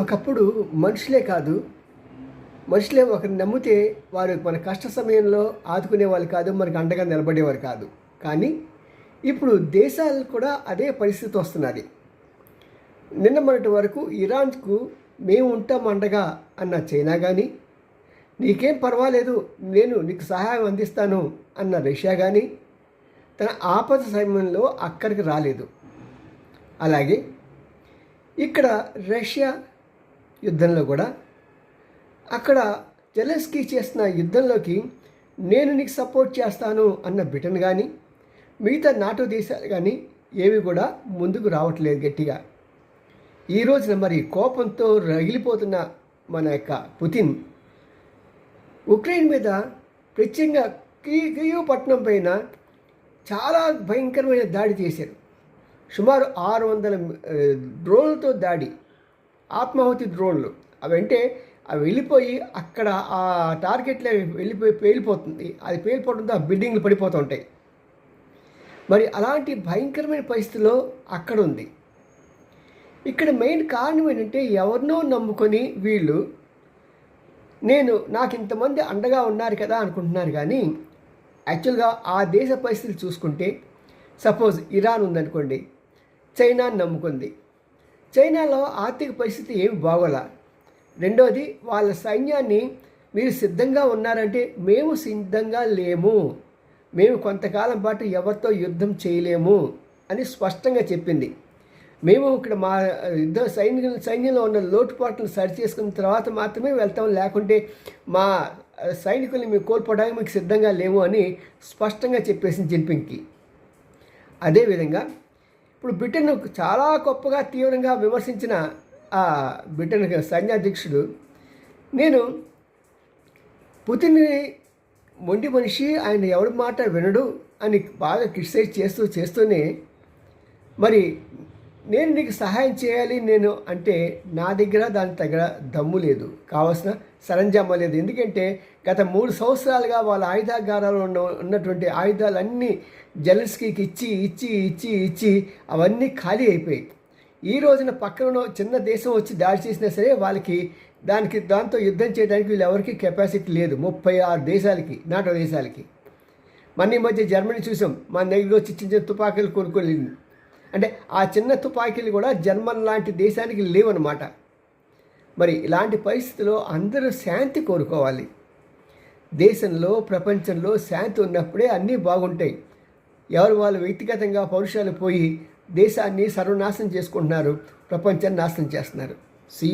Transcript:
ఒకప్పుడు మనుషులే కాదు మనుషులే ఒకరిని నమ్మితే వారు మన కష్ట సమయంలో ఆదుకునే వాళ్ళు కాదు మనకు అండగా నిలబడేవారు కాదు. కానీ ఇప్పుడు దేశాలు కూడా అదే పరిస్థితి వస్తున్నది. నిన్న మొన్నటి వరకు ఇరాన్కు మేము ఉంటాం అండగా అన్న చైనా కానీ నీకేం పర్వాలేదు నేను నీకు సహాయం అందిస్తాను అన్న రష్యా కానీ తన ఆపద సమయంలో అక్కడికి రాలేదు. అలాగే ఇక్కడ రష్యా యుద్ధంలో కూడా. అక్కడ జెలెన్స్కీ చేసిన యుద్ధంలోకి నేను నీకు సపోర్ట్ చేస్తాను అన్న బ్రిటన్ కానీ మిగతా నాటో దేశాలు కానీ ఏవి కూడా ముందుకు రావట్లేదు గట్టిగా. ఈ రోజున మరి కోపంతో రగిలిపోతున్న మన యొక్క పుతిన్ ఉక్రెయిన్ మీద ప్రత్యేకంగా కీ కియో పట్టణం పైన చాలా భయంకరమైన దాడి చేశారు. సుమారు ఆరు వందల డ్రోన్లతో దాడి. ఆత్మాహుతి డ్రోన్లు. అవంటే అవి వెళ్ళిపోయి అక్కడ ఆ టార్గెట్లో వెళ్ళిపోయి పేలిపోతుంది. అది పేలిపోవడంతో ఆ బిల్డింగ్లు పడిపోతూ ఉంటాయి మరి అలాంటి భయంకరమైన పరిస్థితిలో అక్కడ ఉంది ఇక్కడ మెయిన్ కారణం ఏంటంటే ఎవరినో నమ్ముకొని వీళ్ళు నేను నాకు ఇంతమంది అండగా ఉన్నారు కదా అనుకుంటున్నారు కానీ యాక్చువల్గా ఆ దేశ పరిస్థితులు చూసుకుంటే సపోజ్ ఇరాన్ ఉందనుకోండి చైనాని నమ్ముకుంది. చైనాలో ఆర్థిక పరిస్థితి ఏమి బాగోలా. రెండోది వాళ్ళ సైన్యాన్ని మీరు సిద్ధంగా ఉన్నారంటే మేము సిద్ధంగా లేము. మేము కొంతకాలం పాటు ఎవరితో యుద్ధం చేయలేము అని స్పష్టంగా చెప్పింది. మేము ఇక్కడ మా యుద్ధ సైన్య సైన్యంలో ఉన్న లోటుపాట్లను సరి చేసుకున్న తర్వాత మాత్రమే వెళ్తాం. లేకుంటే మా సైనికుల్ని మేము కోల్పోవడానికి మీకు సిద్ధంగా లేము అని స్పష్టంగా చెప్పేసింది జిన్పింగ్కి. అదేవిధంగా ఇప్పుడు బ్రిటన్ చాలా గొప్పగా తీవ్రంగా విమర్శించిన ఆ బ్రిటన్ సైన్యాధ్యక్షుడు. నేను పుతిన్ని మొండి మనిషి ఆయన ఎవరి మాట వినడు అని బాగా క్రిటిసైజ్ చేస్తూ చేస్తూనే మరి నేను నీకు సహాయం చేయాలి నేను అంటే నా దగ్గర దాని దగ్గర దమ్ము లేదు. కావాల్సిన సరంజామా లేదు. ఎందుకంటే గత మూడు సంవత్సరాలుగా వాళ్ళ ఆయుధాగారాలు ఉన్న ఉన్నటువంటి ఆయుధాలన్నీ జలస్కీకి ఇచ్చి ఇచ్చి ఇచ్చి ఇచ్చి అవన్నీ ఖాళీ అయిపోయాయి. ఈ రోజున పక్కన చిన్న దేశం వచ్చి దాడి చేసినా సరే వాళ్ళకి దానికి దాంతో యుద్ధం చేయడానికి వీళ్ళు ఎవరికి కెపాసిటీ లేదు. ముప్పై ఆరు దేశాలకి నాటో దేశాలకి. మన ఈ మధ్య జర్మనీ చూసాం. మన దగ్గర వచ్చి చిన్న చిన్న తుపాకీలు కొనుక్కోలేదు అంటే ఆ చిన్న తుపాకీలు కూడా జర్మన్ లాంటి దేశానికి లేవన్నమాట. మరి ఇలాంటి పరిస్థితిలో అందరూ శాంతి కోరుకోవాలి. దేశంలో ప్రపంచంలో శాంతి ఉన్నప్పుడే అన్నీ బాగుంటాయి. ఎవరు వాళ్ళు వ్యక్తిగతంగా పౌరుషాలు పోయి దేశాన్ని సర్వనాశనం చేసుకుంటున్నారు ప్రపంచాన్ని నాశనం చేస్తున్నారు.